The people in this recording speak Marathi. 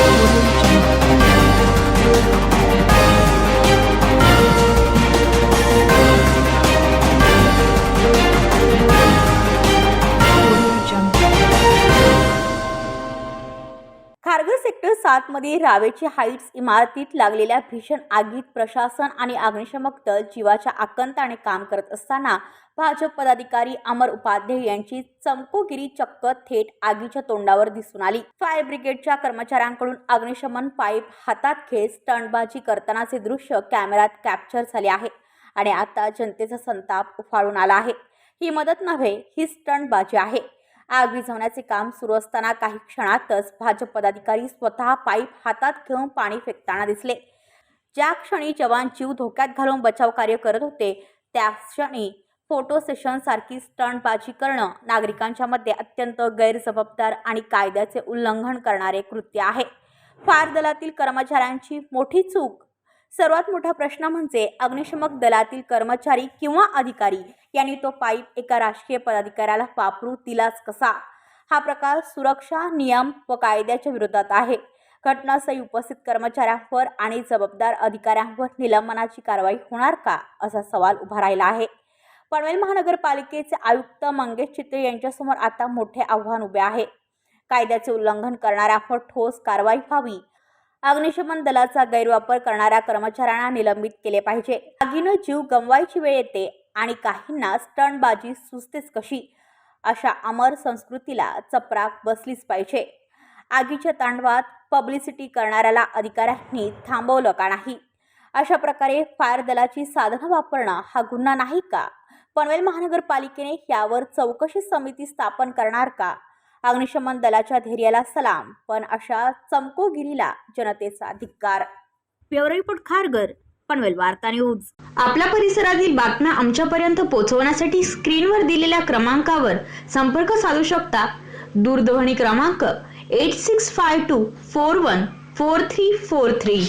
Thank you. सेक्टर सात रावेची हाईट्स इमारतीत लागलेल्या भीषण आगीत प्रशासन आणि अग्निशमक दल जीवाच्या आकंताने काम करत असताना भाजप पदाधिकारी अमर उपाध्याय यांची चमकोगिरी चक्क थेट आगीच्या तोंडावर दिसून आली. फायर ब्रिगेडच्या कर्मचाऱ्यांकडून अग्निशमन पाईप हातात घेत स्टंटबाजी करतानाचे दृश्य कॅमेऱ्यात कॅप्चर झाले आहे आणि आता जनतेचा संताप उफाळून आला आहे. ही मदत नव्हे ही स्टंटबाजी आहे. आग विझवण्याचे काम सुरू असताना काही क्षणातच भाजप पदाधिकारी स्वतः पाईप हातात घेऊन पाणी फेकताना दिसले. ज्या क्षणी जवान जीव धोक्यात घालून बचाव कार्य करत होते त्या क्षणी फोटो सेशन सारखी स्टंटबाजी करणं नागरिकांच्या मध्ये अत्यंत गैरजबाबदार आणि कायद्याचे उल्लंघन करणारे कृत्य आहे. फायर दलातील कर्मचाऱ्यांची मोठी चूक सर्वात मोठा प्रश्न म्हणजे अग्निशमक दलातील कर्मचारी किंवा अधिकारी यांनी तो पाईप एका राजकीय पदाधिकाऱ्याला वापरू दिलाच कसा? हा प्रकार सुरक्षा नियम व कायद्याच्या विरोधात आहे. घटनास्थळी उपस्थित कर्मचाऱ्यांवर आणि जबाबदार अधिकाऱ्यांवर निलंबनाची कारवाई होणार का? असा सवाल उभा राहिला आहे. पनवेल महानगरपालिकेचे आयुक्त मंगेश चित्रे यांच्यासमोर आता मोठे आव्हान उभे आहे. कायद्याचे उल्लंघन करणाऱ्यांवर ठोस कारवाई व्हावी अग्निशमन दलाचा गैरवापर करणाऱ्या कर्मचाऱ्यांना निलंबित केले पाहिजे. आगीनं जीव गमवायची वेळ येते आणि काहींना स्टंटबाजी सुचतेच कशी? अशा अमर संस्कृतीला चपराक बसलीच पाहिजे. आगीच्या तांडवात पब्लिसिटी करणाऱ्याला अधिकाऱ्यांनी थांबवलं का नाही? अशा प्रकारे फायर दलाची साधनं वापरणं हा गुन्हा नाही का? पनवेल महानगरपालिकेने यावर चौकशी समिती स्थापन करणार का? अग्निशमन दलाच्या धैर्याला सलाम. पण अशा चमकोगिरीला जनतेचा धिक्कार. ब्युरो रिपोर्ट खारगर पनवेल वार्ता न्यूज. आपल्या परिसरातील बातम्या आमच्यापर्यंत पोहोचवण्यासाठी स्क्रीनवर दिलेल्या क्रमांकावर संपर्क साधू शकता. दूरध्वनी क्रमांक eight six five two four one four three four three